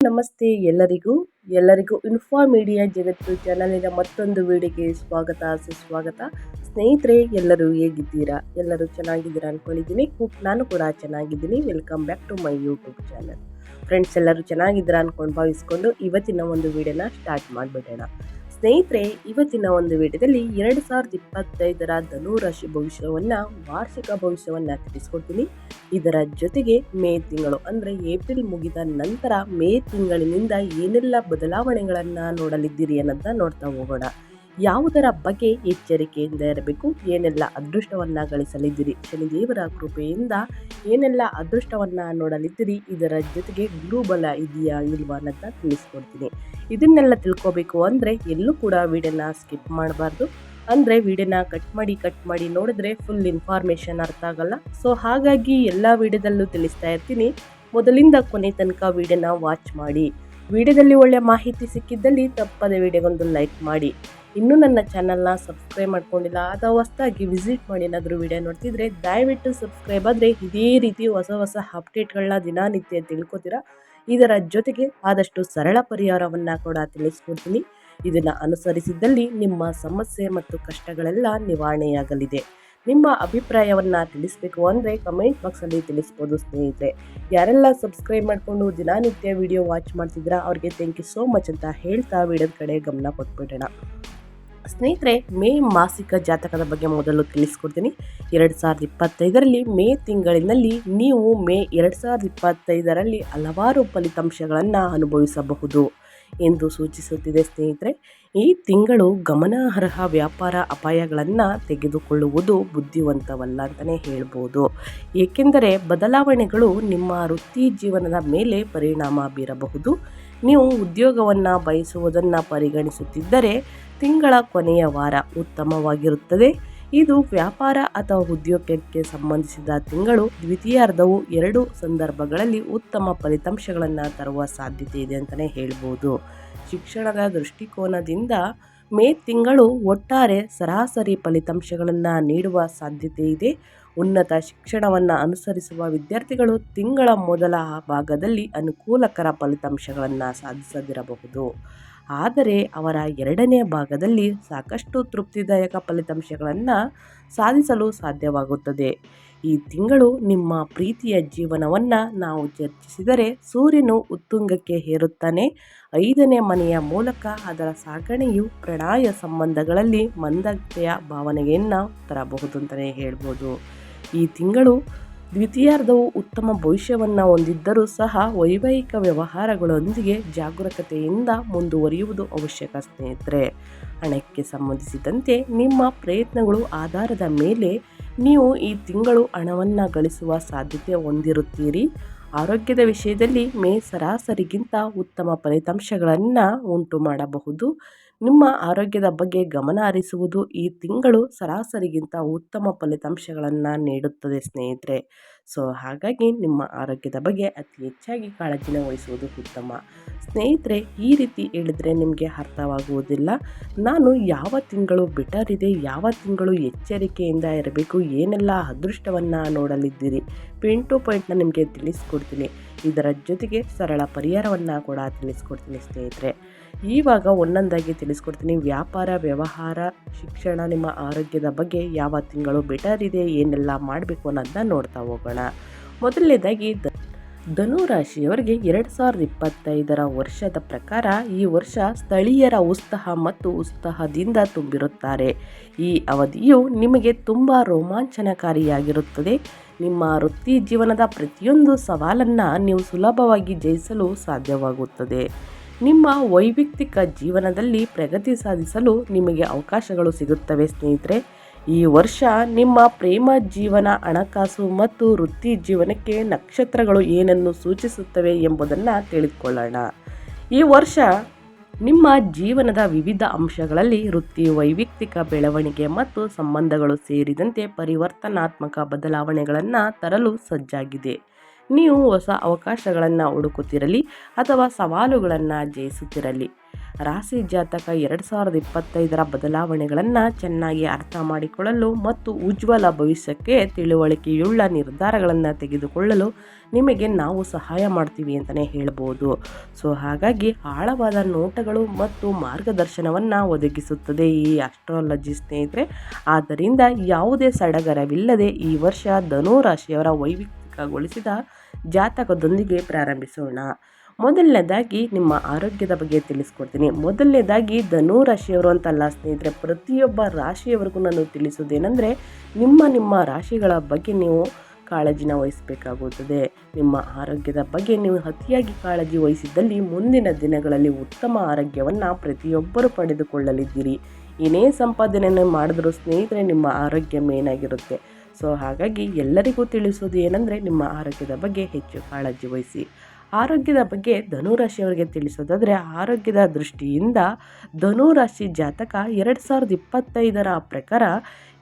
ನಮಸ್ತೆ ಎಲ್ಲರಿಗೂ ಎಲ್ಲರಿಗೂ ಇನ್ಫಾ ಮೀಡಿಯಾ ಜಗತ್ತು ಚಾನಲಿನ ಮತ್ತೊಂದು ವಿಡಿಯೋಗೆ ಸ್ವಾಗತ, ಸುಸ್ವಾಗತ. ಸ್ನೇಹಿತರೆ, ಎಲ್ಲರೂ ಹೇಗಿದ್ದೀರಾ? ಎಲ್ಲರೂ ಚೆನ್ನಾಗಿದ್ದೀರಾ ಅನ್ಕೊಂಡಿದ್ದೀನಿ. ಹೋಪ್ ನಾನು ಕೂಡ ಚೆನ್ನಾಗಿದ್ದೀನಿ. Welcome back to my YouTube channel friends ಎಲ್ಲರೂ ಚೆನ್ನಾಗಿದ್ದೀರಾ ಅಂದ್ಕೊಂಡು ಭಾವಿಸ್ಕೊಂಡು ಇವತ್ತಿನ ಒಂದು ವಿಡಿಯೋನ ಸ್ಟಾರ್ಟ್ ಮಾಡಿಬಿಡೋಣ. ಸ್ನೇಹಿತರೆ, ಇವತ್ತಿನ ಒಂದು ವಿಡಿಯೋದಲ್ಲಿ ಎರಡು ಸಾವಿರದ ಇಪ್ಪತ್ತೈದರ ಧನು ರಾಶಿ ಭವಿಷ್ಯವನ್ನು, ವಾರ್ಷಿಕ ಭವಿಷ್ಯವನ್ನು ತಿಳಿಸ್ಕೊಡ್ತೀನಿ. ಇದರ ಜೊತೆಗೆ ಮೇ ತಿಂಗಳು ಅಂದರೆ ಏಪ್ರಿಲ್ ಮುಗಿದ ನಂತರ ಮೇ ತಿಂಗಳಿನಿಂದ ಏನೆಲ್ಲ ಬದಲಾವಣೆಗಳನ್ನು ನೋಡಲಿದ್ದೀರಿ ಅನ್ನೋದನ್ನ ನೋಡ್ತಾ ಹೋಗೋಣ. ಯಾವುದರ ಬಗ್ಗೆ ಎಚ್ಚರಿಕೆಯಿಂದ ಇರಬೇಕು? ಏನೆಲ್ಲ ಅದೃಷ್ಟವನ್ನು ಗಳಿಸಲಿದ್ದೀರಿ? ಶನಿದೇವರ ಕೃಪೆಯಿಂದ ಏನೆಲ್ಲ ಅದೃಷ್ಟವನ್ನು ನೋಡಲಿದ್ದೀರಿ? ಇದರ ಜೊತೆಗೆ ಗುರುಬಲ ಇದೆಯಾ ಇಲ್ವಾ ಅನ್ನೋದನ್ನ ತಿಳಿಸ್ಕೊಡ್ತೀನಿ. ಇದನ್ನೆಲ್ಲ ತಿಳ್ಕೊಬೇಕು ಅಂದರೆ ಎಲ್ಲೂ ಕೂಡ ವಿಡಿಯೋನ ಸ್ಕಿಪ್ ಮಾಡಬಾರ್ದು. ಅಂದರೆ ವಿಡಿಯೋನ ಕಟ್ ಮಾಡಿ ಕಟ್ ಮಾಡಿ ನೋಡಿದ್ರೆ ಫುಲ್ ಇನ್ಫಾರ್ಮೇಷನ್ ಅರ್ಥ ಆಗಲ್ಲ. ಸೊ ಹಾಗಾಗಿ ಎಲ್ಲ ವಿಡಿಯೋದಲ್ಲೂ ತಿಳಿಸ್ತಾ ಇರ್ತೀನಿ. ಮೊದಲಿಂದ ಕೊನೆ ತನಕ ವಿಡಿಯೋನ ವಾಚ್ ಮಾಡಿ. ವಿಡಿಯೋದಲ್ಲಿ ಒಳ್ಳೆಯ ಮಾಹಿತಿ ಸಿಕ್ಕಿದ್ದಲ್ಲಿ ತಪ್ಪದೆ ವಿಡಿಯೋಗೊಂದು ಲೈಕ್ ಮಾಡಿ. ಇನ್ನೂ ನನ್ನ ಚಾನಲ್ನ ಸಬ್ಸ್ಕ್ರೈಬ್ ಮಾಡ್ಕೊಂಡಿಲ್ಲ, ಅಥವಾ ಹೊಸದಾಗಿ ವಿಸಿಟ್ ಮಾಡಿ ಏನಾದರೂ ವಿಡಿಯೋ ನೋಡ್ತಿದ್ರೆ ದಯವಿಟ್ಟು ಸಬ್ಸ್ಕ್ರೈಬ್ ಆದರೆ ಇದೇ ರೀತಿ ಹೊಸ ಹೊಸ ಅಪ್ಡೇಟ್ಗಳನ್ನ ದಿನನಿತ್ಯ ತಿಳ್ಕೊತೀರಾ? ಇದರ ಜೊತೆಗೆ ಆದಷ್ಟು ಸರಳ ಪರಿಹಾರವನ್ನು ಕೂಡ ತಿಳಿಸ್ಕೊಡ್ತೀನಿ. ಇದನ್ನು ಅನುಸರಿಸಿದ್ದಲ್ಲಿ ನಿಮ್ಮ ಸಮಸ್ಯೆ ಮತ್ತು ಕಷ್ಟಗಳೆಲ್ಲ ನಿವಾರಣೆಯಾಗಲಿದೆ. ನಿಮ್ಮ ಅಭಿಪ್ರಾಯವನ್ನು ತಿಳಿಸ್ಬೇಕು ಅಂದರೆ ಕಮೆಂಟ್ ಬಾಕ್ಸಲ್ಲಿ ತಿಳಿಸ್ಬೋದು, ಸ್ನೇಹಿತರೆ. ಯಾರೆಲ್ಲ ಸಬ್ಸ್ಕ್ರೈಬ್ ಮಾಡಿಕೊಂಡು ದಿನನಿತ್ಯ ವಿಡಿಯೋ ವಾಚ್ ಮಾಡ್ತಿದ್ದೀರಾ, ಅವ್ರಿಗೆ ಥ್ಯಾಂಕ್ ಯು ಸೋ ಮಚ್ ಅಂತ ಹೇಳ್ತಾ ವಿಡಿಯೋದ ಕಡೆ ಗಮನ ಕೊಟ್ಬಿಡೋಣ. ಸ್ನೇಹಿತರೆ, ಮೇ ಮಾಸಿಕ ಜಾತಕದ ಬಗ್ಗೆ ಮೊದಲು ತಿಳಿಸ್ಕೊಡ್ತೀನಿ. ಎರಡು ಸಾವಿರದ ಇಪ್ಪತ್ತೈದರಲ್ಲಿ ಮೇ ತಿಂಗಳಿನಲ್ಲಿ ನೀವು ಮೇ ಎರಡು ಸಾವಿರದ ಇಪ್ಪತ್ತೈದರಲ್ಲಿ ಹಲವಾರು ಫಲಿತಾಂಶಗಳನ್ನು ಅನುಭವಿಸಬಹುದು. ಎಂದು ಸೂಚಿಸುತ್ತಿದೆ ಸ್ನೇಹಿತರೆ. ಈ ತಿಂಗಳು ಗಮನಾರ್ಹ ವ್ಯಾಪಾರ ಅಪಾಯಗಳನ್ನು ತೆಗೆದುಕೊಳ್ಳುವುದು ಬುದ್ಧಿವಂತವಲ್ಲ ಅಂತಲೇ ಹೇಳ್ಬೋದು. ಏಕೆಂದರೆ ಬದಲಾವಣೆಗಳು ನಿಮ್ಮ ವೃತ್ತಿ ಜೀವನದ ಮೇಲೆ ಪರಿಣಾಮ ಬೀರಬಹುದು. ನೀವು ಉದ್ಯೋಗವನ್ನು ಬಯಸುವುದನ್ನು ಪರಿಗಣಿಸುತ್ತಿದ್ದರೆ ತಿಂಗಳ ಕೊನೆಯ ವಾರ ಉತ್ತಮವಾಗಿರುತ್ತದೆ. ಇದು ವ್ಯಾಪಾರ ಅಥವಾ ಉದ್ಯೋಗಕ್ಕೆ ಸಂಬಂಧಿಸಿದ ತಿಂಗಳು, ದ್ವಿತೀಯಾರ್ಧವು ಎರಡು ಸಂದರ್ಭಗಳಲ್ಲಿ ಉತ್ತಮ ಫಲಿತಾಂಶಗಳನ್ನು ತರುವ ಸಾಧ್ಯತೆ ಇದೆ ಅಂತಲೇ ಹೇಳ್ಬೋದು. ಶಿಕ್ಷಣದ ದೃಷ್ಟಿಕೋನದಿಂದ ಮೇ ತಿಂಗಳು ಒಟ್ಟಾರೆ ಸರಾಸರಿ ಫಲಿತಾಂಶಗಳನ್ನು ನೀಡುವ ಸಾಧ್ಯತೆ ಇದೆ. ಉನ್ನತ ಶಿಕ್ಷಣವನ್ನು ಅನುಸರಿಸುವ ವಿದ್ಯಾರ್ಥಿಗಳು ತಿಂಗಳ ಮೊದಲ ಭಾಗದಲ್ಲಿ ಅನುಕೂಲಕರ ಫಲಿತಾಂಶಗಳನ್ನು ಸಾಧಿಸದಿರಬಹುದು. ಆದರೆ ಅವರ ಎರಡನೇ ಭಾಗದಲ್ಲಿ ಸಾಕಷ್ಟು ತೃಪ್ತಿದಾಯಕ ಫಲಿತಾಂಶಗಳನ್ನು ಸಾಧಿಸಲು ಸಾಧ್ಯವಾಗುತ್ತದೆ. ಈ ತಿಂಗಳು ನಿಮ್ಮ ಪ್ರೀತಿಯ ಜೀವನವನ್ನು ನಾವು ಚರ್ಚಿಸಿದರೆ ಸೂರ್ಯನು ಉತ್ತುಂಗಕ್ಕೆ ಹೇರುತ್ತಾನೆ. ಐದನೇ ಮನೆಯ ಮೂಲಕ ಅದರ ಸಾಗಣೆಯು ಪ್ರಣಾಯ ಸಂಬಂಧಗಳಲ್ಲಿ ಮಂದತೆಯ ಭಾವನೆಯನ್ನು ತರಬಹುದು ಅಂತಲೇ ಹೇಳ್ಬೋದು. ಈ ತಿಂಗಳು ದ್ವಿತೀಯಾರ್ಧವು ಉತ್ತಮ ಭವಿಷ್ಯವನ್ನು ಹೊಂದಿದ್ದರೂ ಸಹ ವೈವಾಹಿಕ ವ್ಯವಹಾರಗಳೊಂದಿಗೆ ಜಾಗರೂಕತೆಯಿಂದ ಮುಂದುವರಿಯುವುದು ಅವಶ್ಯಕ, ಸ್ನೇಹಿತರೆ. ಹಣಕ್ಕೆ ಸಂಬಂಧಿಸಿದಂತೆ ನಿಮ್ಮ ಪ್ರಯತ್ನಗಳು ಆಧಾರದ ಮೇಲೆ ನೀವು ಈ ತಿಂಗಳು ಹಣವನ್ನು ಗಳಿಸುವ ಸಾಧ್ಯತೆ ಹೊಂದಿರುತ್ತೀರಿ. ಆರೋಗ್ಯದ ವಿಷಯದಲ್ಲಿ ಮೇ ಸರಾಸರಿಗಿಂತ ಉತ್ತಮ ಫಲಿತಾಂಶಗಳನ್ನು ಉಂಟು ಮಾಡಬಹುದು ನಿಮ್ಮ ಆರೋಗ್ಯದ ಬಗ್ಗೆ ಗಮನ ಹರಿಸುವುದು ಈ ತಿಂಗಳು ಸರಾಸರಿಗಿಂತ ಉತ್ತಮ ಫಲಿತಾಂಶಗಳನ್ನು ನೀಡುತ್ತದೆ, ಸ್ನೇಹಿತರೆ. ಸೊ, ಹಾಗಾಗಿ ನಿಮ್ಮ ಆರೋಗ್ಯದ ಬಗ್ಗೆ ಅತಿ ಹೆಚ್ಚಾಗಿ ಕಾಳಜಿನ ವಹಿಸುವುದು ಉತ್ತಮ. ಸ್ನೇಹಿತರೆ, ಈ ರೀತಿ ಹೇಳಿದರೆ ನಿಮಗೆ ಅರ್ಥವಾಗುವುದಿಲ್ಲ. ನಾನು ಯಾವ ತಿಂಗಳು ಬೆಟರ್ ಇದೆ, ಯಾವ ತಿಂಗಳು ಎಚ್ಚರಿಕೆಯಿಂದ ಇರಬೇಕು, ಏನೆಲ್ಲ ಅದೃಷ್ಟವನ್ನು ನೋಡಲಿದ್ದೀರಿ? ಪಿನ್ ಟು ಪಾಯಿಂಟ್ನ ನಿಮಗೆ ತಿಳಿಸ್ಕೊಡ್ತೀನಿ. ಇದರ ಜೊತೆಗೆ ಸರಳ ಪರಿಹಾರವನ್ನು ಕೂಡ ತಿಳಿಸ್ಕೊಡ್ತೀನಿ, ಸ್ನೇಹಿತರೆ. ಇವಾಗ ಒಂದೊಂದಾಗಿ ತಿಳಿಸ್ಕೊಡ್ತೀನಿ. ವ್ಯಾಪಾರ, ವ್ಯವಹಾರ, ಶಿಕ್ಷಣ ನಿಮ್ಮ ಆರೋಗ್ಯದ ಬಗ್ಗೆ ಯಾವ ತಿಂಗಳು ಬೆಟರ್ ಇದೆ, ಏನೆಲ್ಲ ಮಾಡಬೇಕು ಅನ್ನೋದನ್ನ ನೋಡ್ತಾ ಹೋಗೋಣ. ಮೊದಲನೇದಾಗಿ ಧನು ರಾಶಿಯವರಿಗೆ ಎರಡು ಸಾವಿರದ ಇಪ್ಪತ್ತೈದರ ವರ್ಷದ ಪ್ರಕಾರ ಈ ವರ್ಷ ಸ್ಥಳೀಯರ ಉತ್ಸಾಹ ಮತ್ತು ಉತ್ಸಾಹದಿಂದ ತುಂಬಿರುತ್ತಾರೆ. ಈ ಅವಧಿಯು ನಿಮಗೆ ತುಂಬ ರೋಮಾಂಚನಕಾರಿಯಾಗಿರುತ್ತದೆ. ನಿಮ್ಮ ವೃತ್ತಿ ಜೀವನದ ಪ್ರತಿಯೊಂದು ಸವಾಲನ್ನು ನೀವು ಸುಲಭವಾಗಿ ಜಯಿಸಲು ಸಾಧ್ಯವಾಗುತ್ತದೆ. ನಿಮ್ಮ ವೈಯಕ್ತಿಕ ಜೀವನದಲ್ಲಿ ಪ್ರಗತಿ ಸಾಧಿಸಲು ನಿಮಗೆ ಅವಕಾಶಗಳು ಸಿಗುತ್ತವೆ ಸ್ನೇಹಿತರೆ. ಈ ವರ್ಷ ನಿಮ್ಮ ಪ್ರೇಮ ಜೀವನ, ಹಣಕಾಸು ಮತ್ತು ವೃತ್ತಿ ಜೀವನಕ್ಕೆ ನಕ್ಷತ್ರಗಳು ಏನನ್ನು ಸೂಚಿಸುತ್ತವೆ ಎಂಬುದನ್ನು ತಿಳಿದುಕೊಳ್ಳೋಣ. ಈ ವರ್ಷ ನಿಮ್ಮ ಜೀವನದ ವಿವಿಧ ಅಂಶಗಳಲ್ಲಿ ವೃತ್ತಿ, ವೈಯಕ್ತಿಕ ಬೆಳವಣಿಗೆ ಮತ್ತು ಸಂಬಂಧಗಳು ಸೇರಿದಂತೆ ಪರಿವರ್ತನಾತ್ಮಕ ಬದಲಾವಣೆಗಳನ್ನು ತರಲು ಸಜ್ಜಾಗಿದೆ. ನೀವು ಹೊಸ ಅವಕಾಶಗಳನ್ನು ಹುಡುಕುತ್ತಿರಲಿ ಅಥವಾ ಸವಾಲುಗಳನ್ನು ಜಯಿಸುತ್ತಿರಲಿ. ರಾಶಿ ಜಾತಕ ಎರಡು ಸಾವಿರದ ಇಪ್ಪತ್ತೈದರ ಬದಲಾವಣೆಗಳನ್ನು ಚೆನ್ನಾಗಿ ಅರ್ಥ ಮಾಡಿಕೊಳ್ಳಲು ಮತ್ತು ಉಜ್ವಲ ಭವಿಷ್ಯಕ್ಕೆ ತಿಳುವಳಿಕೆಯುಳ್ಳ ನಿರ್ಧಾರಗಳನ್ನು ತೆಗೆದುಕೊಳ್ಳಲು ನಿಮಗೆ ನಾವು ಸಹಾಯ ಮಾಡ್ತೀವಿ ಅಂತಲೇ ಹೇಳ್ಬೋದು. ಸೊ, ಹಾಗಾಗಿ ಆಳವಾದ ನೋಟಗಳು ಮತ್ತು ಮಾರ್ಗದರ್ಶನವನ್ನು ಒದಗಿಸುತ್ತದೆ ಈ ಆಸ್ಟ್ರಾಲಜಿ ಸ್ನೇಹಿತರೆ. ಆದ್ದರಿಂದ ಯಾವುದೇ ಸಡಗರವಿಲ್ಲದೆ ಈ ವರ್ಷ ಧನು ರಾಶಿಯವರ ವೈಯಕ್ತಿಕಗೊಳಿಸಿದ ಜಾತಕದೊಂದಿಗೆ ಪ್ರಾರಂಭಿಸೋಣ. ಮೊದಲನೇದಾಗಿ ನಿಮ್ಮ ಆರೋಗ್ಯದ ಬಗ್ಗೆ ತಿಳಿಸ್ಕೊಡ್ತೀನಿ. ಮೊದಲನೇದಾಗಿ ಧನು ರಾಶಿಯವರು ಅಂತಲ್ಲ ಸ್ನೇಹಿತರೆ, ಪ್ರತಿಯೊಬ್ಬ ರಾಶಿಯವರೆಗೂ ನಾನು ತಿಳಿಸೋದೇನೆಂದರೆ ನಿಮ್ಮ ನಿಮ್ಮ ರಾಶಿಗಳ ಬಗ್ಗೆ ನೀವು ಕಾಳಜಿನ ವಹಿಸಬೇಕಾಗುತ್ತದೆ. ನಿಮ್ಮ ಆರೋಗ್ಯದ ಬಗ್ಗೆ ನೀವು ಅತಿಯಾಗಿ ಕಾಳಜಿ ವಹಿಸಿದ್ದಲ್ಲಿ ಮುಂದಿನ ದಿನಗಳಲ್ಲಿ ಉತ್ತಮ ಆರೋಗ್ಯವನ್ನು ಪ್ರತಿಯೊಬ್ಬರು ಪಡೆದುಕೊಳ್ಳಲಿದ್ದೀರಿ. ಏನೇ ಸಂಪಾದನೆಯನ್ನು ಮಾಡಿದ್ರೂ ಸ್ನೇಹಿತರೆ, ನಿಮ್ಮ ಆರೋಗ್ಯ ಮೇನಾಗಿರುತ್ತೆ ಸೊ ಹಾಗಾಗಿ ಎಲ್ಲರಿಗೂ ತಿಳಿಸೋದು ಏನಂದರೆ ನಿಮ್ಮ ಆರೋಗ್ಯದ ಬಗ್ಗೆ ಹೆಚ್ಚು ಕಾಳಜಿ ವಹಿಸಿ. ಆರೋಗ್ಯದ ಬಗ್ಗೆ ಧನುರಾಶಿಯವರಿಗೆ ತಿಳಿಸೋದಾದರೆ ಆರೋಗ್ಯದ ದೃಷ್ಟಿಯಿಂದ ಧನುರಾಶಿ ಜಾತಕ ಎರಡು ಸಾವಿರದ ಇಪ್ಪತ್ತೈದರ ಪ್ರಕಾರ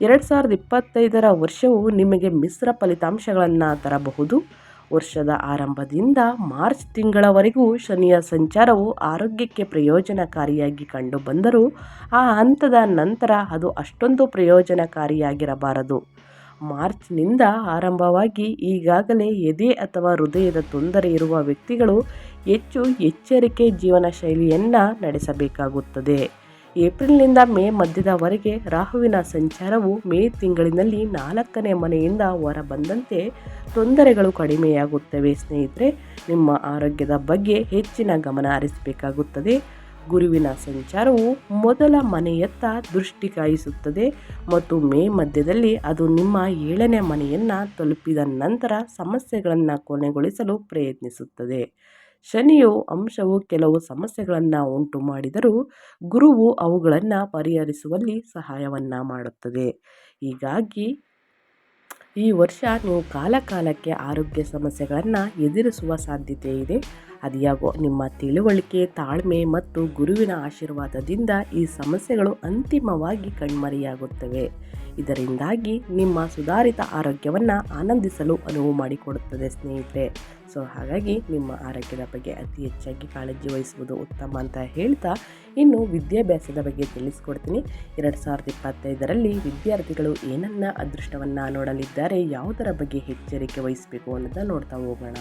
ಎರಡು ಸಾವಿರದ ಇಪ್ಪತ್ತೈದರ ವರ್ಷವು ನಿಮಗೆ ಮಿಶ್ರ ಫಲಿತಾಂಶಗಳನ್ನು ತರಬಹುದು. ವರ್ಷದ ಆರಂಭದಿಂದ ಮಾರ್ಚ್ ತಿಂಗಳವರೆಗೂ ಶನಿಯ ಸಂಚಾರವು ಆರೋಗ್ಯಕ್ಕೆ ಪ್ರಯೋಜನಕಾರಿಯಾಗಿ ಕಂಡುಬಂದರೂ ಆ ಹಂತದ ನಂತರ ಅದು ಅಷ್ಟೊಂದು ಪ್ರಯೋಜನಕಾರಿಯಾಗಿರಬಾರದು. ಮಾರ್ಚ್ನಿಂದ ಆರಂಭವಾಗಿ ಈಗಾಗಲೇ ಎದೆ ಅಥವಾ ಹೃದಯದ ತೊಂದರೆ ಇರುವ ವ್ಯಕ್ತಿಗಳು ಹೆಚ್ಚು ಎಚ್ಚರಿಕೆ ಜೀವನ ಶೈಲಿಯನ್ನು ನಡೆಸಬೇಕಾಗುತ್ತದೆ. ಏಪ್ರಿಲ್ನಿಂದ ಮೇ ಮಧ್ಯದವರೆಗೆ ರಾಹುವಿನ ಸಂಚಾರವು ಮೇ ತಿಂಗಳಿನಲ್ಲಿ ನಾಲ್ಕನೇ ಮನೆಯಿಂದ ಹೊರಬಂದಂತೆ ತೊಂದರೆಗಳು ಕಡಿಮೆಯಾಗುತ್ತವೆ. ಸ್ನೇಹಿತರೆ, ನಿಮ್ಮ ಆರೋಗ್ಯದ ಬಗ್ಗೆ ಹೆಚ್ಚಿನ ಗಮನ ಹರಿಸಬೇಕಾಗುತ್ತದೆ. ಗುರುವಿನ ಸಂಚಾರವು ಮೊದಲ ಮನೆಯತ್ತ ದೃಷ್ಟಿ ಕಾಯಿಸುತ್ತದೆ ಮತ್ತು ಮೇ ಮಧ್ಯದಲ್ಲಿ ಅದು ನಿಮ್ಮ ಏಳನೇ ಮನೆಯನ್ನು ತಲುಪಿದ ನಂತರ ಸಮಸ್ಯೆಗಳನ್ನು ಕೊನೆಗೊಳಿಸಲು ಪ್ರಯತ್ನಿಸುತ್ತದೆ. ಶನಿಯು ಅಂಶವು ಕೆಲವು ಸಮಸ್ಯೆಗಳನ್ನು ಉಂಟು ಮಾಡಿದರೂ ಗುರುವು ಅವುಗಳನ್ನು ಪರಿಹರಿಸುವಲ್ಲಿ ಸಹಾಯವನ್ನು ಮಾಡುತ್ತದೆ. ಹೀಗಾಗಿ ಈ ವರ್ಷ ನೀವು ಕಾಲಕಾಲಕ್ಕೆ ಆರೋಗ್ಯ ಸಮಸ್ಯೆಗಳನ್ನು ಎದುರಿಸುವ ಸಾಧ್ಯತೆ ಇದೆ ಅದ್ಯಾಗೋ ನಿಮ್ಮ ತಿಳುವಳಿಕೆ, ತಾಳ್ಮೆ ಮತ್ತು ಗುರುವಿನ ಆಶೀರ್ವಾದದಿಂದ ಈ ಸಮಸ್ಯೆಗಳು ಅಂತಿಮವಾಗಿ ಕಣ್ಮರೆಯಾಗುತ್ತವೆ. ಇದರಿಂದಾಗಿ ನಿಮ್ಮ ಸುಧಾರಿತ ಆರೋಗ್ಯವನ್ನು ಆನಂದಿಸಲು ಅನುವು ಮಾಡಿಕೊಡುತ್ತದೆ ಸ್ನೇಹಿತರೆ. ಸೊ, ಹಾಗಾಗಿ ನಿಮ್ಮ ಆರೋಗ್ಯದ ಬಗ್ಗೆ ಅತಿ ಹೆಚ್ಚಾಗಿ ಕಾಳಜಿ ವಹಿಸುವುದು ಉತ್ತಮ ಅಂತ ಹೇಳ್ತಾ ಇನ್ನು ವಿದ್ಯಾಭ್ಯಾಸದ ಬಗ್ಗೆ ತಿಳಿಸ್ಕೊಡ್ತೀನಿ. ಎರಡು ಸಾವಿರದ ಇಪ್ಪತ್ತೈದರಲ್ಲಿ ವಿದ್ಯಾರ್ಥಿಗಳು ಏನನ್ನ ಅದೃಷ್ಟವನ್ನು ನೋಡಲಿದ್ದಾರೆ, ಯಾವುದರ ಬಗ್ಗೆ ಎಚ್ಚರಿಕೆ ವಹಿಸಬೇಕು ಅನ್ನೋದನ್ನು ನೋಡ್ತಾ ಹೋಗೋಣ.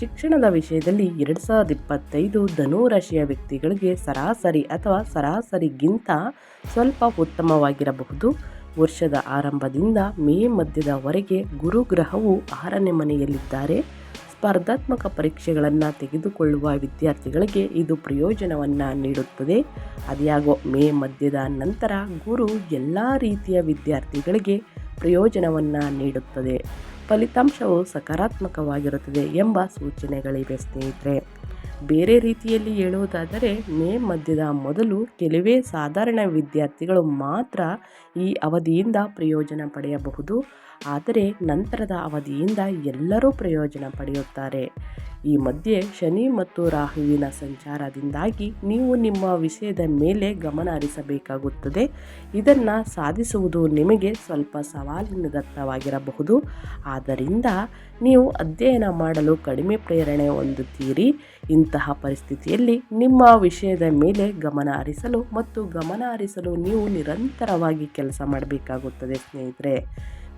ಶಿಕ್ಷಣದ ವಿಷಯದಲ್ಲಿ ಎರಡು ಸಾವಿರದ ಇಪ್ಪತ್ತೈದು ಧನುರಾಶಿಯ ವ್ಯಕ್ತಿಗಳಿಗೆ ಸರಾಸರಿ ಅಥವಾ ಸರಾಸರಿಗಿಂತ ಸ್ವಲ್ಪ ಉತ್ತಮವಾಗಿರಬಹುದು. ವರ್ಷದ ಆರಂಭದಿಂದ ಮೇ ಮಧ್ಯದವರೆಗೆ ಗುರುಗ್ರಹವು ಆರನೇ ಮನೆಯಲ್ಲಿದ್ದಾರೆ. ಸ್ಪರ್ಧಾತ್ಮಕ ಪರೀಕ್ಷೆಗಳನ್ನು ತೆಗೆದುಕೊಳ್ಳುವ ವಿದ್ಯಾರ್ಥಿಗಳಿಗೆ ಇದು ಪ್ರಯೋಜನವನ್ನು ನೀಡುತ್ತದೆ. ಅದ್ಯಾಗೋ ಮೇ ಮಧ್ಯದ ನಂತರ ಗುರು ಎಲ್ಲ ರೀತಿಯ ವಿದ್ಯಾರ್ಥಿಗಳಿಗೆ ಪ್ರಯೋಜನವನ್ನು ನೀಡುತ್ತದೆ. ಫಲಿತಾಂಶವು ಸಕಾರಾತ್ಮಕವಾಗಿರುತ್ತದೆ ಎಂಬ ಸೂಚನೆಗಳಿವೆ ಸ್ನೇಹಿತರೆ. ಬೇರೆ ರೀತಿಯಲ್ಲಿ ಹೇಳುವುದಾದರೆ, ಮೇ ಮಧ್ಯದ ಮೊದಲು ಕೆಲವೇ ಸಾಧಾರಣ ವಿದ್ಯಾರ್ಥಿಗಳು ಮಾತ್ರ ಈ ಅವಧಿಯಿಂದ ಪ್ರಯೋಜನ ಪಡೆಯಬಹುದು. ಆದರೆ ನಂತರದ ಅವಧಿಯಿಂದ ಎಲ್ಲರೂ ಪ್ರಯೋಜನ ಪಡೆಯುತ್ತಾರೆ. ಈ ಮಧ್ಯೆ ಶನಿ ಮತ್ತು ರಾಹುವಿನ ಸಂಚಾರದಿಂದಾಗಿ ನೀವು ನಿಮ್ಮ ವಿಷಯದ ಮೇಲೆ ಗಮನ ಹರಿಸಬೇಕಾಗುತ್ತದೆ. ಇದನ್ನು ಸಾಧಿಸುವುದು ನಿಮಗೆ ಸ್ವಲ್ಪ ಸವಾಲಿನದತ್ತವಾಗಿರಬಹುದು ಆದ್ದರಿಂದ ನೀವು ಅಧ್ಯಯನ ಮಾಡಲು ಕಡಿಮೆ ಪ್ರೇರಣೆ ಹೊಂದುತ್ತೀರಿ. ಇಂತಹ ಪರಿಸ್ಥಿತಿಯಲ್ಲಿ ನಿಮ್ಮ ವಿಷಯದ ಮೇಲೆ ಗಮನ ಹರಿಸಲು ಮತ್ತು ಗಮನ ಹರಿಸಲು ನೀವು ನಿರಂತರವಾಗಿ ಕೆಲಸ ಮಾಡಬೇಕಾಗುತ್ತದೆ, ಸ್ನೇಹಿತರೆ.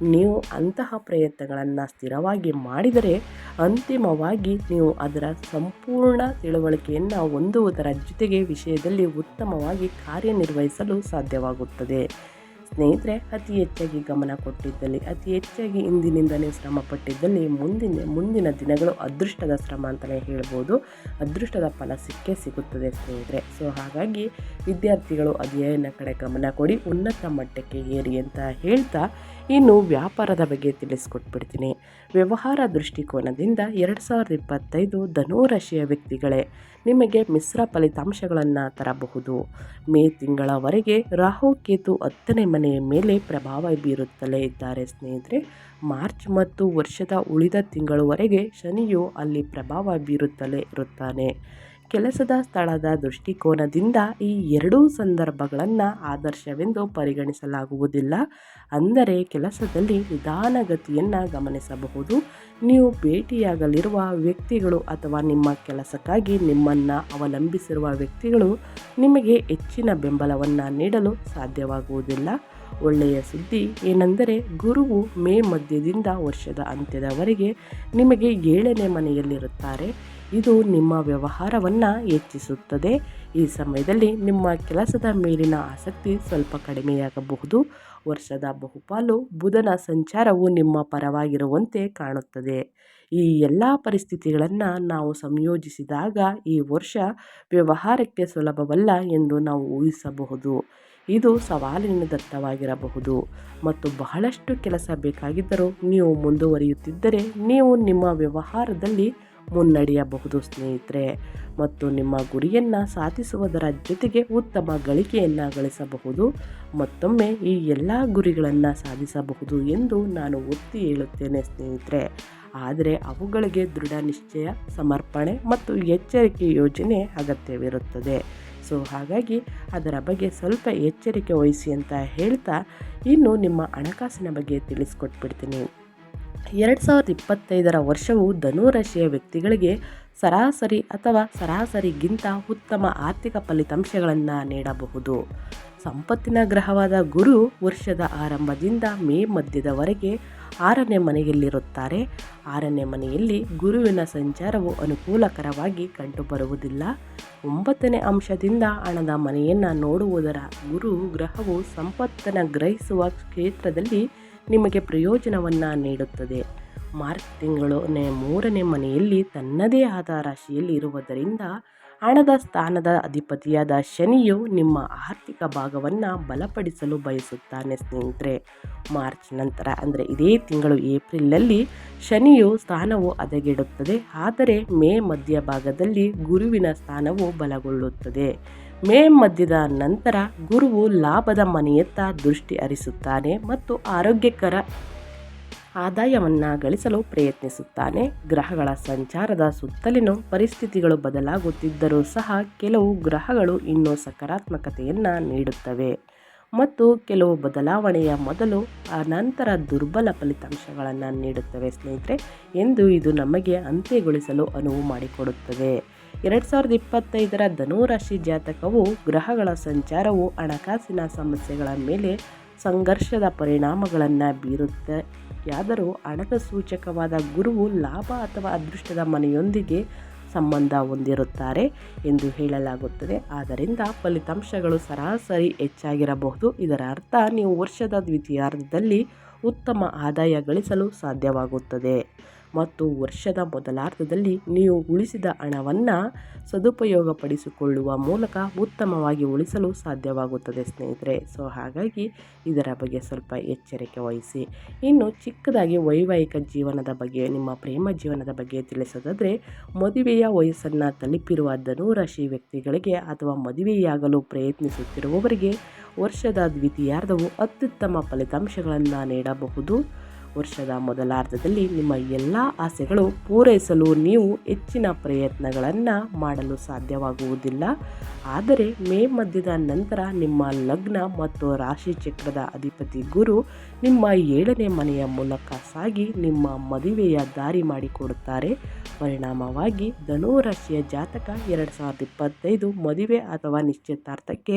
ನೀವು ಅಂತಹ ಪ್ರಯತ್ನಗಳನ್ನು ಸ್ಥಿರವಾಗಿ ಮಾಡಿದರೆ ಅಂತಿಮವಾಗಿ ನೀವು ಅದರ ಸಂಪೂರ್ಣ ತಿಳುವಳಿಕೆಯನ್ನು ಹೊಂದುವುದರ ಜೊತೆಗೆ ವಿಷಯದಲ್ಲಿ ಉತ್ತಮವಾಗಿ ಕಾರ್ಯನಿರ್ವಹಿಸಲು ಸಾಧ್ಯವಾಗುತ್ತದೆ. ಸ್ನೇಹಿತರೆ, ಅತಿ ಹೆಚ್ಚಾಗಿ ಗಮನ ಕೊಟ್ಟಿದ್ದಲ್ಲಿ, ಅತಿ ಹೆಚ್ಚಾಗಿ ಇಂದಿನಿಂದಲೇ ಶ್ರಮ ಪಟ್ಟಿದ್ದಲ್ಲಿ ಮುಂದಿನ ಮುಂದಿನ ದಿನಗಳು ಅದೃಷ್ಟದ ಶ್ರಮ ಅಂತಲೇ ಹೇಳ್ಬೋದು. ಅದೃಷ್ಟದ ಫಲ ಸಿಕ್ಕೇ ಸಿಗುತ್ತದೆ ಸ್ನೇಹಿತರೆ. ಸೊ, ಹಾಗಾಗಿ ವಿದ್ಯಾರ್ಥಿಗಳು ಅಧ್ಯಯನ ಕಡೆ ಗಮನ ಕೊಡಿ, ಉನ್ನತ ಮಟ್ಟಕ್ಕೆ ಏರಿ ಅಂತ ಹೇಳ್ತಾ ಇನ್ನು ವ್ಯಾಪಾರದ ಬಗ್ಗೆ ತಿಳಿಸ್ಕೊಟ್ಬಿಡ್ತೀನಿ. ವ್ಯವಹಾರ ದೃಷ್ಟಿಕೋನದಿಂದ ಎರಡು ಸಾವಿರದ ಇಪ್ಪತ್ತೈದು ಧನುರಾಶಿಯ ವ್ಯಕ್ತಿಗಳೇ ನಿಮಗೆ ಮಿಶ್ರ ಫಲಿತಾಂಶಗಳನ್ನು ತರಬಹುದು. ಮೇ ತಿಂಗಳವರೆಗೆ ರಾಹು ಕೇತು ಹತ್ತನೇ ಮನೆಯ ಮೇಲೆ ಪ್ರಭಾವ ಬೀರುತ್ತಲೇ ಇದ್ದಾರೆ ಸ್ನೇಹಿತರೆ. ಮಾರ್ಚ್ ಮತ್ತು ವರ್ಷದ ಉಳಿದ ತಿಂಗಳವರೆಗೆ ಶನಿಯು ಅಲ್ಲಿ ಪ್ರಭಾವ ಬೀರುತ್ತಲೇ ಇರುತ್ತಾನೆ. ಕೆಲಸದ ಸ್ಥಳದ ದೃಷ್ಟಿಕೋನದಿಂದ ಈ ಎರಡೂ ಸಂದರ್ಭಗಳನ್ನು ಆದರ್ಶವೆಂದು ಪರಿಗಣಿಸಲಾಗುವುದಿಲ್ಲ. ಅಂದರೆ ಕೆಲಸದಲ್ಲಿ ನಿಧಾನಗತಿಯನ್ನು ಗಮನಿಸಬಹುದು. ನೀವು ಭೇಟಿಯಾಗಲಿರುವ ವ್ಯಕ್ತಿಗಳು ಅಥವಾ ನಿಮ್ಮ ಕೆಲಸಕ್ಕಾಗಿ ನಿಮ್ಮನ್ನು ಅವಲಂಬಿಸಿರುವ ವ್ಯಕ್ತಿಗಳು ನಿಮಗೆ ಹೆಚ್ಚಿನ ಬೆಂಬಲವನ್ನು ನೀಡಲು ಸಾಧ್ಯವಾಗುವುದಿಲ್ಲ. ಒಳ್ಳೆಯ ಸುದ್ದಿ ಏನೆಂದರೆ ಗುರುವು ಮೇ ಮಧ್ಯದಿಂದ ವರ್ಷದ ಅಂತ್ಯದವರೆಗೆ ನಿಮಗೆ ಏಳನೇ ಮನೆಯಲ್ಲಿರುತ್ತಾರೆ. ಇದು ನಿಮ್ಮ ವ್ಯವಹಾರವನ್ನು ಹೆಚ್ಚಿಸುತ್ತದೆ. ಈ ಸಮಯದಲ್ಲಿ ನಿಮ್ಮ ಕೆಲಸದ ಮೇಲಿನ ಆಸಕ್ತಿ ಸ್ವಲ್ಪ ಕಡಿಮೆಯಾಗಬಹುದು. ವರ್ಷದ ಬಹುಪಾಲು ಬುಧನ ಸಂಚಾರವು ನಿಮ್ಮ ಪರವಾಗಿರುವಂತೆ ಕಾಣುತ್ತದೆ. ಈ ಎಲ್ಲ ಪರಿಸ್ಥಿತಿಗಳನ್ನು ನಾವು ಸಂಯೋಜಿಸಿದಾಗ ಈ ವರ್ಷ ವ್ಯವಹಾರಕ್ಕೆ ಸುಲಭವಲ್ಲ ಎಂದು ನಾವು ಊಹಿಸಬಹುದು. ಇದು ಸವಾಲಿನ ದತ್ತವಾಗಿರಬಹುದು. ಮತ್ತು ಬಹಳಷ್ಟು ಕೆಲಸ ಬೇಕಾಗಿದ್ದರೂ ನೀವು ಮುಂದುವರಿಯುತ್ತಿದ್ದರೆ ನೀವು ನಿಮ್ಮ ವ್ಯವಹಾರದಲ್ಲಿ ಮುನ್ನಡೆಯಬಹುದು, ಸ್ನೇಹಿತರೆ. ಮತ್ತು ನಿಮ್ಮ ಗುರಿಯನ್ನು ಸಾಧಿಸುವುದರ ಜೊತೆಗೆ ಉತ್ತಮ ಗಳಿಕೆಯನ್ನು ಗಳಿಸಬಹುದು. ಮತ್ತೊಮ್ಮೆ ಈ ಎಲ್ಲ ಗುರಿಗಳನ್ನು ಸಾಧಿಸಬಹುದು ಎಂದು ನಾನು ಒತ್ತಿ ಹೇಳುತ್ತೇನೆ, ಸ್ನೇಹಿತರೆ. ಆದರೆ ಅವುಗಳಿಗೆ ದೃಢ ನಿಶ್ಚಯ, ಸಮರ್ಪಣೆ ಮತ್ತು ಎಚ್ಚರಿಕೆ ಯೋಜನೆ ಅಗತ್ಯವಿರುತ್ತದೆ. ಸೊ, ಹಾಗಾಗಿ ಅದರ ಬಗ್ಗೆ ಸ್ವಲ್ಪ ಎಚ್ಚರಿಕೆ ವಹಿಸಿ ಅಂತ ಹೇಳ್ತಾ ಇನ್ನು ನಿಮ್ಮ ಹಣಕಾಸಿನ ಬಗ್ಗೆ ತಿಳಿಸ್ಕೊಟ್ಬಿಡ್ತೀನಿ. ಎರಡು ಸಾವಿರದ ಇಪ್ಪತ್ತೈದರ ವರ್ಷವು ಧನುರಾಶಿಯ ವ್ಯಕ್ತಿಗಳಿಗೆ ಸರಾಸರಿ ಅಥವಾ ಸರಾಸರಿಗಿಂತ ಉತ್ತಮ ಆರ್ಥಿಕ ಫಲಿತಾಂಶಗಳನ್ನು ನೀಡಬಹುದು. ಸಂಪತ್ತಿನ ಗ್ರಹವಾದ ಗುರು ವರ್ಷದ ಆರಂಭದಿಂದ ಮೇ ಮಧ್ಯದವರೆಗೆ ಆರನೇ ಮನೆಯಲ್ಲಿರುತ್ತಾರೆ. ಆರನೇ ಮನೆಯಲ್ಲಿ ಗುರುವಿನ ಸಂಚಾರವು ಅನುಕೂಲಕರವಾಗಿ ಕಂಡುಬರುವುದಿಲ್ಲ. ಒಂಬತ್ತನೇ ಅಂಶದಿಂದ ಹಣದ ಮನೆಯನ್ನು ನೋಡುವುದರ ಗುರು ಗ್ರಹವು ಸಂಪತ್ತನ್ನು ಗ್ರಹಿಸುವ ಕ್ಷೇತ್ರದಲ್ಲಿ ನಿಮಗೆ ಪ್ರಯೋಜನವನ್ನು ನೀಡುತ್ತದೆ. ಮಾರ್ಚ್ ತಿಂಗಳನೇ ಮೂರನೇ ಮನೆಯಲ್ಲಿ ತನ್ನದೇ ಆದ ರಾಶಿಯಲ್ಲಿ ಇರುವುದರಿಂದ ಹಣದ ಸ್ಥಾನದ ಅಧಿಪತಿಯಾದ ಶನಿಯು ನಿಮ್ಮ ಆರ್ಥಿಕ ಭಾಗವನ್ನು ಬಲಪಡಿಸಲು ಬಯಸುತ್ತಾನೆ ಸ್ನೇಹಿತರೆ. ಮಾರ್ಚ್ ನಂತರ ಅಂದರೆ ಇದೇ ತಿಂಗಳು ಏಪ್ರಿಲಲ್ಲಿ ಶನಿಯು ಸ್ಥಾನವು ಹದಗೆಡುತ್ತದೆ. ಆದರೆ ಮೇ ಮಧ್ಯಭಾಗದಲ್ಲಿ ಗುರುವಿನ ಸ್ಥಾನವು ಬಲಗೊಳ್ಳುತ್ತದೆ. ಮೇ ಮಧ್ಯದ ನಂತರ ಗುರುವು ಲಾಭದ ಮನೆಯತ್ತ ದೃಷ್ಟಿ ಹರಿಸುತ್ತಾನೆ ಮತ್ತು ಆರೋಗ್ಯಕರ ಆದಾಯವನ್ನು ಗಳಿಸಲು ಪ್ರಯತ್ನಿಸುತ್ತಾನೆ. ಗ್ರಹಗಳ ಸಂಚಾರದ ಸುತ್ತಲಿನ ಪರಿಸ್ಥಿತಿಗಳು ಬದಲಾಗುತ್ತಿದ್ದರೂ ಸಹ ಕೆಲವು ಗ್ರಹಗಳು ಇನ್ನೂ ಸಕಾರಾತ್ಮಕತೆಯನ್ನು ನೀಡುತ್ತವೆ. ಮತ್ತು ಕೆಲವು ಬದಲಾವಣೆಯ ಮೊದಲು ಅನಂತರ ದುರ್ಬಲ ಫಲಿತಾಂಶಗಳನ್ನು ನೀಡುತ್ತವೆ ಸ್ನೇಹಿತರೆ, ಎಂದು ಇದು ನಮಗೆ ಅಂತ್ಯಗೊಳಿಸಲು ಅನುವು ಮಾಡಿಕೊಡುತ್ತದೆ. ಎರಡು ಸಾವಿರದ ಇಪ್ಪತ್ತೈದರ ಧನುರಾಶಿ ಜಾತಕವು ಗ್ರಹಗಳ ಸಂಚಾರವು ಹಣಕಾಸಿನ ಸಮಸ್ಯೆಗಳ ಮೇಲೆ ಸಂಘರ್ಷದ ಪರಿಣಾಮಗಳನ್ನು ಬೀರುತ್ತೆ. ಯಾದರೂ ಹಣದ ಸೂಚಕವಾದ ಗುರುವು ಲಾಭ ಅಥವಾ ಅದೃಷ್ಟದ ಮನೆಯೊಂದಿಗೆ ಸಂಬಂಧ ಹೊಂದಿರುತ್ತಾರೆ ಎಂದು ಹೇಳಲಾಗುತ್ತದೆ. ಆದ್ದರಿಂದ ಫಲಿತಾಂಶಗಳು ಸರಾಸರಿ ಹೆಚ್ಚಾಗಿರಬಹುದು. ಇದರ ಅರ್ಥ, ನೀವು ವರ್ಷದ ದ್ವಿತೀಯಾರ್ಧದಲ್ಲಿ ಉತ್ತಮ ಆದಾಯ ಗಳಿಸಲು ಸಾಧ್ಯವಾಗುತ್ತದೆ. ಮತ್ತು ವರ್ಷದ ಮೊದಲಾರ್ಧದಲ್ಲಿ ನೀವು ಉಳಿಸಿದ ಹಣವನ್ನು ಸದುಪಯೋಗಪಡಿಸಿಕೊಳ್ಳುವ ಮೂಲಕ ಉತ್ತಮವಾಗಿ ಉಳಿಸಲು ಸಾಧ್ಯವಾಗುತ್ತದೆ, ಸ್ನೇಹಿತರೆ. ಸೊ, ಹಾಗಾಗಿ ಇದರ ಬಗ್ಗೆ ಸ್ವಲ್ಪ ಎಚ್ಚರಿಕೆ ವಹಿಸಿ. ಇನ್ನು ಚಿಕ್ಕದಾಗಿ ವೈವಾಹಿಕ ಜೀವನದ ಬಗ್ಗೆ, ನಿಮ್ಮ ಪ್ರೇಮ ಜೀವನದ ಬಗ್ಗೆ ತಿಳಿಸೋದಾದರೆ, ಮದುವೆಯ ವಯಸ್ಸನ್ನು ತಲುಪಿರುವ ಧನುರಾಶಿ ವ್ಯಕ್ತಿಗಳಿಗೆ ಅಥವಾ ಮದುವೆಯಾಗಲು ಪ್ರಯತ್ನಿಸುತ್ತಿರುವವರಿಗೆ ವರ್ಷದ ದ್ವಿತೀಯಾರ್ಧವು ಅತ್ಯುತ್ತಮ ಫಲಿತಾಂಶಗಳನ್ನು ನೀಡಬಹುದು. ವರ್ಷದ ಮೊದಲಾರ್ಧದಲ್ಲಿ ನಿಮ್ಮ ಎಲ್ಲ ಆಸೆಗಳು ಪೂರೈಸಲು ನೀವು ಹೆಚ್ಚಿನ ಪ್ರಯತ್ನಗಳನ್ನು ಮಾಡಲು ಸಾಧ್ಯವಾಗುವುದಿಲ್ಲ. ಆದರೆ ಮೇ ಮಧ್ಯದ ನಂತರ ನಿಮ್ಮ ಲಗ್ನ ಮತ್ತು ರಾಶಿ ಚಕ್ರದ ಅಧಿಪತಿ ಗುರು ನಿಮ್ಮ ಏಳನೇ ಮನೆಯ ಮೂಲಕ ಸಾಗಿ ನಿಮ್ಮ ಮದುವೆಯ ದಾರಿ ಮಾಡಿಕೊಡುತ್ತಾರೆ. ಪರಿಣಾಮವಾಗಿ ಧನುರಾಶಿಯ ಜಾತಕ ಎರಡು ಸಾವಿರದ ಇಪ್ಪತ್ತೈದು ಮದುವೆ ಅಥವಾ ನಿಶ್ಚಿತಾರ್ಥಕ್ಕೆ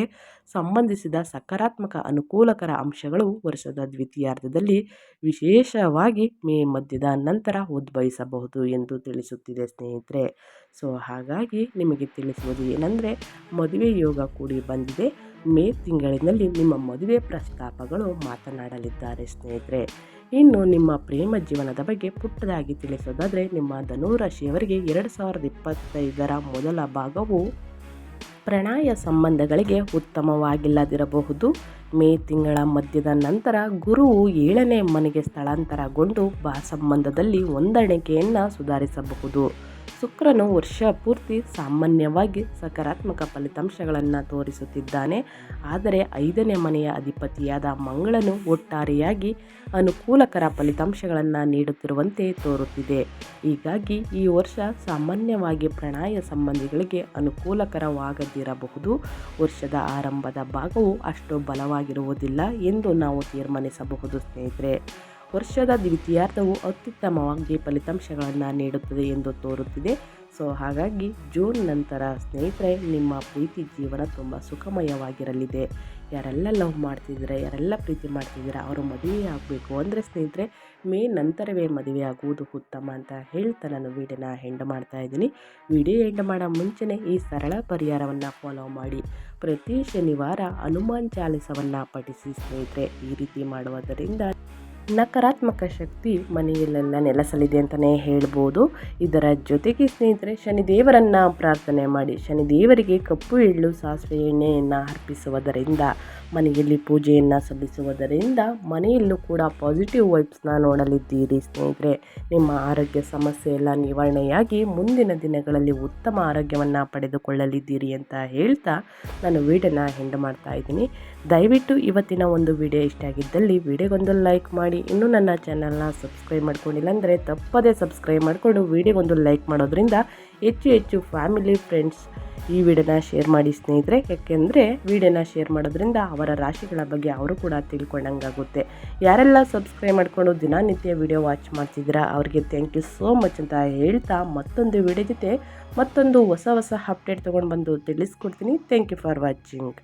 ಸಂಬಂಧಿಸಿದ ಸಕಾರಾತ್ಮಕ ಅನುಕೂಲಕರ ಅಂಶಗಳು ವರ್ಷದ ದ್ವಿತೀಯಾರ್ಧದಲ್ಲಿ ವಿಶೇಷವಾಗಿ ಮೇ ಮಧ್ಯದ ನಂತರ ಉದ್ಭವಿಸಬಹುದು ಎಂದು ತಿಳಿಸುತ್ತಿದೆ ಸ್ನೇಹಿತರೆ. ಸೊ, ಹಾಗಾಗಿ ನಿಮಗೆ ತಿಳಿಸುವುದು ಏನಂದರೆ, ಮದುವೆ ಯೋಗ ಕೂಡಿ ಬಂದಿದೆ. ಮೇ ತಿಂಗಳಿನಲ್ಲಿ ನಿಮ್ಮ ಮದುವೆ ಪ್ರಸ್ತಾಪಗಳು ಮಾತನಾಡಲಿದ್ದಾರೆ ಸ್ನೇಹಿತರೆ. ಇನ್ನು ನಿಮ್ಮ ಪ್ರೇಮ ಜೀವನದ ಬಗ್ಗೆ ಪುಟ್ಟದಾಗಿ ತಿಳಿಸೋದಾದರೆ, ನಿಮ್ಮ ಧನುರಾಶಿಯವರಿಗೆ ಎರಡು ಸಾವಿರದ ಇಪ್ಪತ್ತೈದರ ಮೊದಲ ಭಾಗವು ಪ್ರಣಯ ಸಂಬಂಧಗಳಿಗೆ ಉತ್ತಮವಾಗಿಲ್ಲದಿರಬಹುದು. ಮೇ ತಿಂಗಳ ಮಧ್ಯದ ನಂತರ ಗುರುವು ಏಳನೇ ಮನೆಗೆ ಸ್ಥಳಾಂತರಗೊಂಡು ಬಾ ಸಂಬಂಧದಲ್ಲಿ ಹೊಂದಾಣಿಕೆಯನ್ನು ಸುಧಾರಿಸಬಹುದು. ಶುಕ್ರನು ವರ್ಷ ಪೂರ್ತಿ ಸಾಮಾನ್ಯವಾಗಿ ಸಕಾರಾತ್ಮಕ ಫಲಿತಾಂಶಗಳನ್ನು ತೋರಿಸುತ್ತಿದ್ದಾನೆ. ಆದರೆ ಐದನೇ ಮನೆಯ ಅಧಿಪತಿಯಾದ ಮಂಗಳನು ಒಟ್ಟಾರೆಯಾಗಿ ಅನುಕೂಲಕರ ಫಲಿತಾಂಶಗಳನ್ನು ನೀಡುತ್ತಿರುವಂತೆ ತೋರುತ್ತಿದೆ. ಹೀಗಾಗಿ ಈ ವರ್ಷ ಸಾಮಾನ್ಯವಾಗಿ ಪ್ರಣಯ ಸಂಬಂಧಿಗಳಿಗೆ ಅನುಕೂಲಕರವಾಗದಿರಬಹುದು. ವರ್ಷದ ಆರಂಭದ ಭಾಗವು ಅಷ್ಟು ಬಲವಾಗಿರುವುದಿಲ್ಲ ಎಂದು ನಾವು ತೀರ್ಮಾನಿಸಬಹುದು ಸ್ನೇಹಿತರೆ. ವರ್ಷದ ದ್ವಿತೀಯಾರ್ಧವು ಅತ್ಯುತ್ತಮವಾಗಿ ಫಲಿತಾಂಶಗಳನ್ನು ನೀಡುತ್ತದೆ ಎಂದು ತೋರುತ್ತಿದೆ. ಸೊ, ಹಾಗಾಗಿ ಜೂನ್ ನಂತರ ಸ್ನೇಹಿತರೆ, ನಿಮ್ಮ ಪ್ರೀತಿ ಜೀವನ ತುಂಬ ಸುಖಮಯವಾಗಿರಲಿದೆ. ಯಾರೆಲ್ಲ ಲವ್ ಮಾಡ್ತಿದ್ದೀರ, ಯಾರೆಲ್ಲ ಪ್ರೀತಿ ಮಾಡ್ತಿದ್ದೀರಾ, ಅವರು ಮದುವೆ ಆಗಬೇಕು ಅಂದರೆ ಸ್ನೇಹಿತರೆ, ಮೇ ನಂತರವೇ ಮದುವೆ ಆಗುವುದು ಉತ್ತಮ ಅಂತ ಹೇಳ್ತಾ ನಾನು ವೀಡಿಯೋನ ಹೆಂಡ್ ಮಾಡ್ತಾ ಇದ್ದೀನಿ. ವಿಡಿಯೋ ಎಂಡ್ ಮಾಡೋ ಮುಂಚೆನೇ ಈ ಸರಳ ಪರಿಹಾರವನ್ನು ಫಾಲೋ ಮಾಡಿ. ಪ್ರತಿ ಶನಿವಾರ ಹನುಮಾನ್ ಚಾಲಿಸವನ್ನು ಪಠಿಸಿ ಸ್ನೇಹಿತರೆ, ಈ ರೀತಿ ಮಾಡುವುದರಿಂದ ನಕಾರಾತ್ಮಕ ಶಕ್ತಿ ಮನೆಯಲ್ಲೆಲ್ಲ ನೆಲೆಸಲಿದೆ ಅಂತಲೇ ಹೇಳ್ಬೋದು. ಇದರ ಜೊತೆಗೆ ಸ್ನೇಹಿತರೆ, ಶನಿದೇವರನ್ನು ಪ್ರಾರ್ಥನೆ ಮಾಡಿ, ಶನಿದೇವರಿಗೆ ಕಪ್ಪು ಎಳ್ಳು, ಸಾಸಿವೆ ಎಣ್ಣೆಯನ್ನು ಅರ್ಪಿಸುವುದರಿಂದ, ಮನೆಯಲ್ಲಿ ಪೂಜೆಯನ್ನು ಸಲ್ಲಿಸುವುದರಿಂದ ಮನೆಯಲ್ಲೂ ಕೂಡ ಪಾಸಿಟಿವ್ ವೈಬ್ಸ್ನ ನೋಡಲಿದ್ದೀರಿ ಸ್ನೇಹಿತರೆ. ನಿಮ್ಮ ಆರೋಗ್ಯ ಸಮಸ್ಯೆ ಎಲ್ಲ ನಿವಾರಣೆಯಾಗಿ ಮುಂದಿನ ದಿನಗಳಲ್ಲಿ ಉತ್ತಮ ಆರೋಗ್ಯವನ್ನು ಪಡೆದುಕೊಳ್ಳಲಿದ್ದೀರಿ ಅಂತ ಹೇಳ್ತಾ ನಾನು ವೀಡಿಯೋನ ಹೆಂಡ್ ಮಾಡ್ತಾ ಇದ್ದೀನಿ. ದಯವಿಟ್ಟು ಇವತ್ತಿನ ಒಂದು ವಿಡಿಯೋ ಇಷ್ಟ ಆಗಿದ್ದಲ್ಲಿ ವಿಡಿಯೋಗೊಂದು ಲೈಕ್ ಮಾಡಿ. ಇನ್ನೂ ನನ್ನ ಚಾನಲ್ನ ಸಬ್ಸ್ಕ್ರೈಬ್ ಮಾಡ್ಕೊಂಡಿಲ್ಲ ಅಂದರೆ ತಪ್ಪದೇ ಸಬ್ಸ್ಕ್ರೈಬ್ ಮಾಡಿಕೊಂಡು ವಿಡಿಯೋಗೊಂದು ಲೈಕ್ ಮಾಡೋದ್ರಿಂದ ಹೆಚ್ಚು ಹೆಚ್ಚು ಫ್ಯಾಮಿಲಿ, ಫ್ರೆಂಡ್ಸ್ ಈ ವಿಡಿಯೋನ ಶೇರ್ ಮಾಡಿ ಸ್ನೇಹಿತರೆ. ಯಾಕೆಂದರೆ ವಿಡಿಯೋನ ಶೇರ್ ಮಾಡೋದ್ರಿಂದ ಅವರ ರಾಶಿಗಳ ಬಗ್ಗೆ ಅವರು ಕೂಡ ತಿಳ್ಕೊಂಡಂಗಾಗುತ್ತೆ. ಯಾರೆಲ್ಲ ಸಬ್ಸ್ಕ್ರೈಬ್ ಮಾಡಿಕೊಂಡು ದಿನನಿತ್ಯ ವಿಡಿಯೋ ವಾಚ್ ಮಾಡ್ತಿದ್ದೀರಾ, ಅವ್ರಿಗೆ ಥ್ಯಾಂಕ್ ಯು ಸೋ ಮಚ್ ಅಂತ ಹೇಳ್ತಾ ಮತ್ತೊಂದು ವಿಡಿಯೋ ಜೊತೆ ಮತ್ತೊಂದು ಹೊಸ ಹೊಸ ಅಪ್ಡೇಟ್ ತೊಗೊಂಡು ಬಂದು ತಿಳಿಸ್ಕೊಡ್ತೀನಿ. Thank you for watching